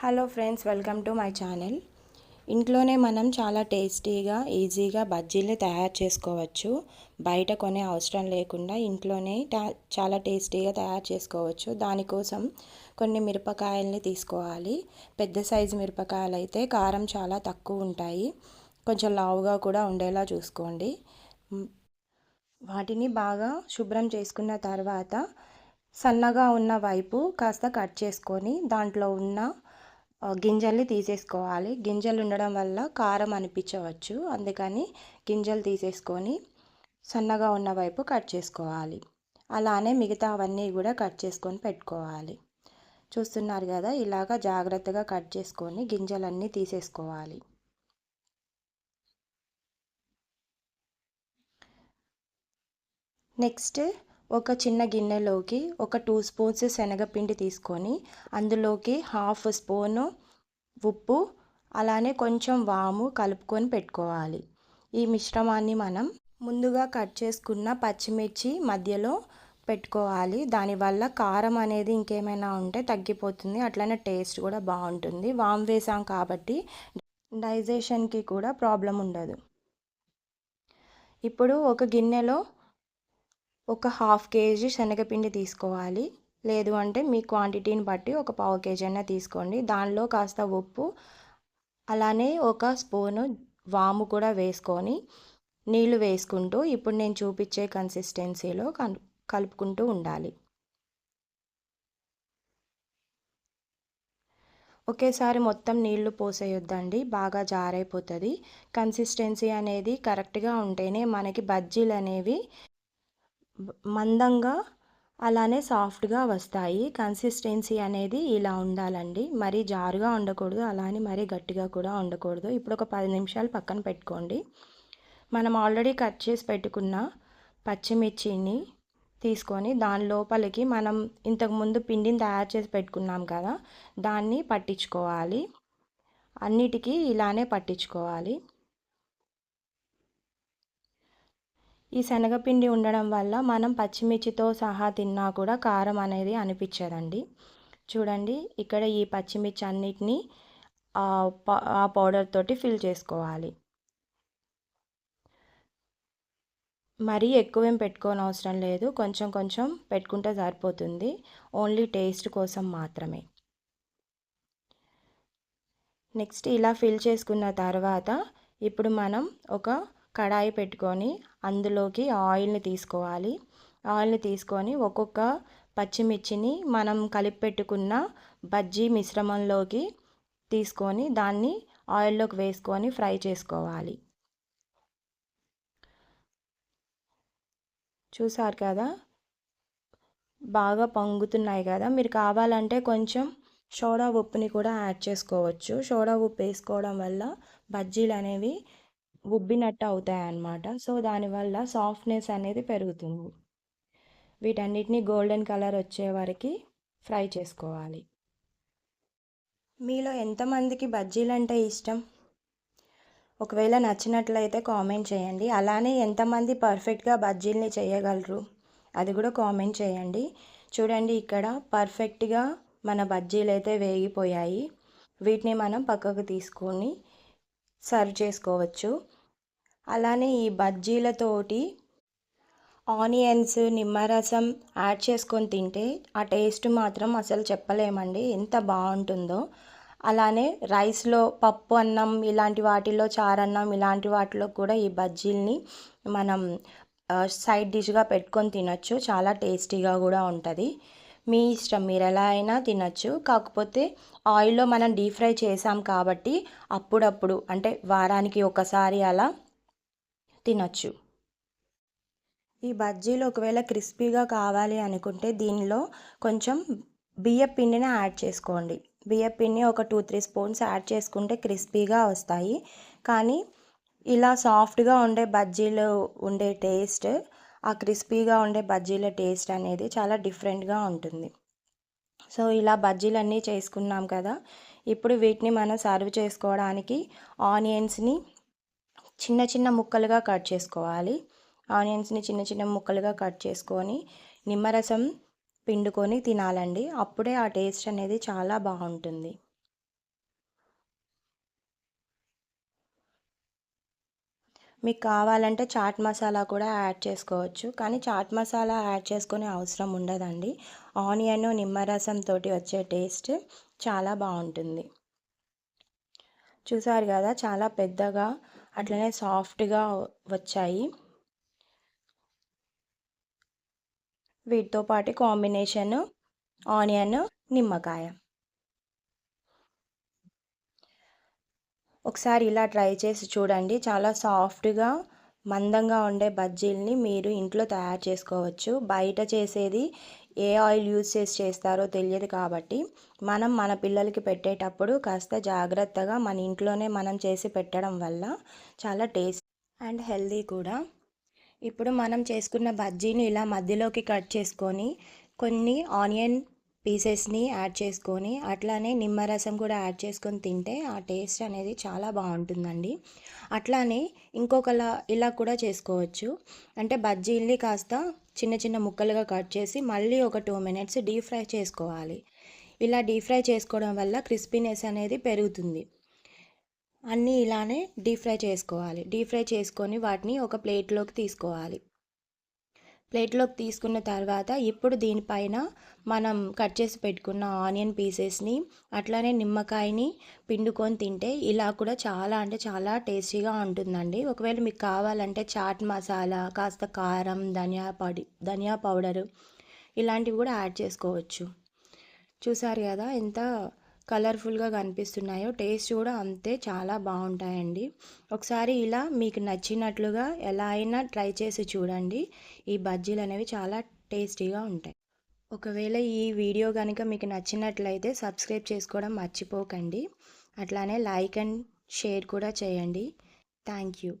Hello friends welcome to my channel ఇంట్లోనే మనం చాలా టేస్టీగా ఈజీగా బజ్జీలు తయారు చేసుకోవచ్చు. బయట కొనే అవసరం లేకుండా ఇంట్లోనే చాలా టేస్టీగా తయారు చేసుకోవచ్చు. దానికోసం కొన్ని మిరపకాయల్ని తీసుకోవాలి. పెద్ద సైజు మిరపకాయలు అయితే కారం చాలా తక్కువ ఉంటాయి. కొంచెం లావుగా కూడా ఉండేలా చూసుకోండి. వాటిని బాగా శుభ్రం చేసుకున్న తర్వాత సన్నగా ఉన్న వైపు కాస్త కట్ చేసుకొని దాంట్లో ఉన్న గింజల్ని తీసేసుకోవాలి. గింజలు ఉండడం వల్ల కారం అనిపించవచ్చు. అందుకని గింజలు తీసేసుకొని సన్నగా ఉన్న వైపు కట్ చేసుకోవాలి. అలానే మిగతా అవన్నీ కూడా కట్ చేసుకొని పెట్టుకోవాలి. చూస్తున్నారు కదా ఇలాగ జాగ్రత్తగా కట్ చేసుకొని గింజలన్నీ తీసేసుకోవాలి. నెక్స్ట్ ఒక చిన్న గిన్నెలోకి ఒక టూ స్పూన్స్ శనగపిండి తీసుకొని అందులోకి హాఫ్ స్పూను ఉప్పు అలానే కొంచెం వాము కలుపుకొని పెట్టుకోవాలి. ఈ మిశ్రమాన్ని మనం ముందుగా కట్ చేసుకున్న పచ్చిమిర్చి మధ్యలో పెట్టుకోవాలి. దానివల్ల కారం అనేది ఇంకేమైనా ఉంటే తగ్గిపోతుంది. అట్లనే టేస్ట్ కూడా బాగుంటుంది. వామ్ వేసాం కాబట్టి డైజెషన్కి కూడా ప్రాబ్లం ఉండదు. ఇప్పుడు ఒక గిన్నెలో ఒక హాఫ్ కేజీ శనగపిండి తీసుకోవాలి. లేదు అంటే మీ క్వాంటిటీని బట్టి ఒక పావు కేజీ అయినా తీసుకోండి. దానిలో కాస్త ఉప్పు అలానే ఒక స్పూను వాము కూడా వేసుకొని నీళ్ళు వేసుకుంటూ ఇప్పుడు నేను చూపించే కన్సిస్టెన్సీలో కలుపుకుంటూ ఉండాలి. ఒకేసారి మొత్తం నీళ్ళు పోసేయొద్దండి. బాగా జారైపోతుంది. కన్సిస్టెన్సీ అనేది కరెక్ట్గా ఉంటేనే మనకి బజ్జీలు అనేవి మందంగా అలానే సాఫ్ట్గా వస్తాయి. కన్సిస్టెన్సీ అనేది ఇలా ఉండాలండి. మరీ జారుగా ఉండకూడదు. అలానే మరీ గట్టిగా కూడా ఉండకూడదు. ఇప్పుడు ఒక పది నిమిషాలు పక్కన పెట్టుకోండి. మనం ఆల్రెడీ కట్ చేసి పెట్టుకున్న పచ్చిమిర్చిని తీసుకొని దాని లోపలికి మనం ఇంతకుముందు పిండిని తయారు చేసి పెట్టుకున్నాం కదా దాన్ని పట్టించుకోవాలి. అన్నిటికీ ఇలానే పట్టించుకోవాలి. ఈ శనగపిండి ఉండడం వల్ల మనం పచ్చిమిర్చితో సహా తిన్నా కూడా కారం అనేది అనిపించదండి. చూడండి ఇక్కడ ఈ పచ్చిమిర్చి అన్నిటినీ ఆ పౌడర్ తోటి ఫిల్ చేసుకోవాలి. మరీ ఎక్కువేం పెట్టుకోని అవసరం లేదు కొంచెం కొంచెం పెట్టుకుంటే సరిపోతుంది. ఓన్లీ టేస్ట్ కోసం మాత్రమే. నెక్స్ట్ ఇలా ఫిల్ చేసుకున్న తర్వాత ఇప్పుడు మనం ఒక కడాయి పెట్టుకొని అందులోకి ఆయిల్ని తీసుకోవాలి. ఆయిల్ని తీసుకొని ఒక్కొక్క పచ్చిమిర్చిని మనం కలిపి పెట్టుకున్న బజ్జీ మిశ్రమంలోకి తీసుకొని దాన్ని ఆయిల్లోకి వేసుకొని ఫ్రై చేసుకోవాలి. చూసారు కదా? బాగా పొంగుతున్నాయి కదా? మీరు కావాలంటే కొంచెం సోడా ఉప్పుని కూడా యాడ్ చేసుకోవచ్చు. సోడా ఉప్పు వేసుకోవడం వల్ల బజ్జీలు అనేవి ఉబ్బినట్టు అవుతాయి అన్నమాట సో దానివల్ల సాఫ్ట్నెస్ అనేది పెరుగుతుంది. వీటన్నిటిని గోల్డెన్ కలర్ వచ్చే వరకు ఫ్రై చేసుకోవాలి. మీలో ఎంతమందికి బజ్జీలు అంటే ఇష్టం? ఒకవేళ నచ్చినట్లయితే కామెంట్ చేయండి. అలానే ఎంతమంది పర్ఫెక్ట్గా బజ్జీల్ని చేయగలరు? అది కూడా కామెంట్ చేయండి. చూడండి ఇక్కడ పర్ఫెక్ట్గా మన బజ్జీలు అయితే వేగిపోయాయి. వీటిని మనం పక్కకు తీసుకొని సర్వ్ చేసుకోవచ్చు. అలానే ఈ బజ్జీలతోటి ఆనియన్స్ నిమ్మరసం యాడ్ చేసుకొని తింటే ఆ టేస్ట్ మాత్రం అసలు చెప్పలేమండి. ఎంత బాగుంటుందో. అలానే రైస్లో పప్పు అన్నం ఇలాంటి వాటిల్లో చారన్నం ఇలాంటి వాటిలో కూడా ఈ బజ్జీల్ని మనం సైడ్ డిష్గా పెట్టుకొని తినచ్చు. చాలా టేస్టీగా కూడా ఉంటుంది. మీ ఇష్టం మీరు ఎలా అయినా తినచ్చు. కాకపోతే ఆయిల్లో మనం డీప్ ఫ్రై చేసాం కాబట్టి అప్పుడప్పుడు అంటే వారానికి ఒకసారి అలా తినచ్చు. ఈ బజ్జీలు ఒకవేళ క్రిస్పీగా కావాలి అనుకుంటే దీనిలో కొంచెం బియ్య పిండిని యాడ్ చేసుకోండి. బియ్య పిండి ఒక టూ త్రీ స్పూన్స్ యాడ్ చేసుకుంటే క్రిస్పీగా వస్తాయి. కానీ ఇలా సాఫ్ట్గా ఉండే బజ్జీలు ఉండే టేస్ట్ ఆ క్రిస్పీగా ఉండే బజ్జీల టేస్ట్ అనేది చాలా డిఫరెంట్గా ఉంటుంది. సో ఇలా బజ్జీలన్నీ చేసుకున్నాం కదా ఇప్పుడు వీటిని మనం సర్వ్ చేసుకోవడానికి ఆనియన్స్ని చిన్న చిన్న ముక్కలుగా కట్ చేసుకోవాలి. ఆనియన్స్ని చిన్న చిన్న ముక్కలుగా కట్ చేసుకొని నిమ్మరసం పిండుకొని తినాలండి. అప్పుడే ఆ టేస్ట్ అనేది చాలా బాగుంటుంది. మీకు కావాలంటే చాట్ మసాలా కూడా యాడ్ చేసుకోవచ్చు. కానీ చాట్ మసాలా యాడ్ చేసుకునే అవసరం ఉండదండి. ఆనియన్ నిమ్మరసం తోటి వచ్చే టేస్ట్ చాలా బాగుంటుంది. చూసారు కదా చాలా పెద్దగా అట్లనే సాఫ్ట్గా వచ్చాయి. వీటితో పాటు కాంబినేషన్ ఆనియన్ నిమ్మకాయ. ఒకసారి ఇలా ట్రై చేసి చూడండి. చాలా సాఫ్ట్గా మందంగా ఉండే బజ్జీల్ని మీరు ఇంట్లో తయారు చేసుకోవచ్చు. బయట చేసేది ఏ ఆయిల్ యూజ్ చేసి చేస్తారో తెలియదు కాబట్టి మనం మన పిల్లలకి పెట్టేటప్పుడు కాస్త జాగ్రత్తగా మన ఇంట్లోనే మనం చేసి పెట్టడం వల్ల చాలా టేస్ట్ అండ్ హెల్దీ కూడా. ఇప్పుడు మనం చేసుకున్న బజ్జీని ఇలా మధ్యలోకి కట్ చేసుకొని కొన్ని ఆనియన్ పీసెస్ని యాడ్ చేసుకొని అట్లానే నిమ్మరసం కూడా యాడ్ చేసుకొని తింటే ఆ టేస్ట్ అనేది చాలా బాగుంటుందండి. అట్లానే ఇంకొకలా ఇలా కూడా చేసుకోవచ్చు. అంటే బజ్జీల్ని కాస్త చిన్న చిన్న ముక్కలుగా కట్ చేసి మళ్ళీ ఒక టూ మినిట్స్ డీప్ ఫ్రై చేసుకోవాలి. ఇలా డీప్ ఫ్రై చేసుకోవడం వల్ల క్రిస్పీనెస్ అనేది పెరుగుతుంది. అన్నీ ఇలానే డీప్ ఫ్రై చేసుకోవాలి. డీప్ ఫ్రై చేసుకొని వాటిని ఒక ప్లేట్లోకి తీసుకోవాలి. ప్లేట్లోకి తీసుకున్న తర్వాత ఇప్పుడు దీనిపైన మనం కట్ చేసి పెట్టుకున్న ఆనియన్ పీసెస్ని అట్లానే నిమ్మకాయని పిండుకొని తింటే ఇలా కూడా చాలా అంటే చాలా టేస్టీగా ఉంటుందండి. ఒకవేళ మీకు కావాలంటే చాట్ మసాలా కాస్త కారం ధనియా పొడి ధనియా పౌడరు ఇలాంటివి కూడా యాడ్ చేసుకోవచ్చు. చూసారు కదా ఎంత కలర్ఫుల్గా కనిపిస్తున్నాయో టేస్ట్ కూడా అంతే చాలా బాగుంటాయండి. ఒకసారి ఇలా మీకు నచ్చినట్లుగా ఎలా అయినా ట్రై చేసి చూడండి. ఈ బజ్జీలు అనేవి చాలా టేస్టీగా ఉంటాయి. ఒకవేళ ఈ వీడియో కనుక మీకు నచ్చినట్లయితే సబ్స్క్రైబ్ చేసుకోవడం మర్చిపోకండి. అట్లానే లైక్ అండ్ షేర్ కూడా చేయండి. Thank you.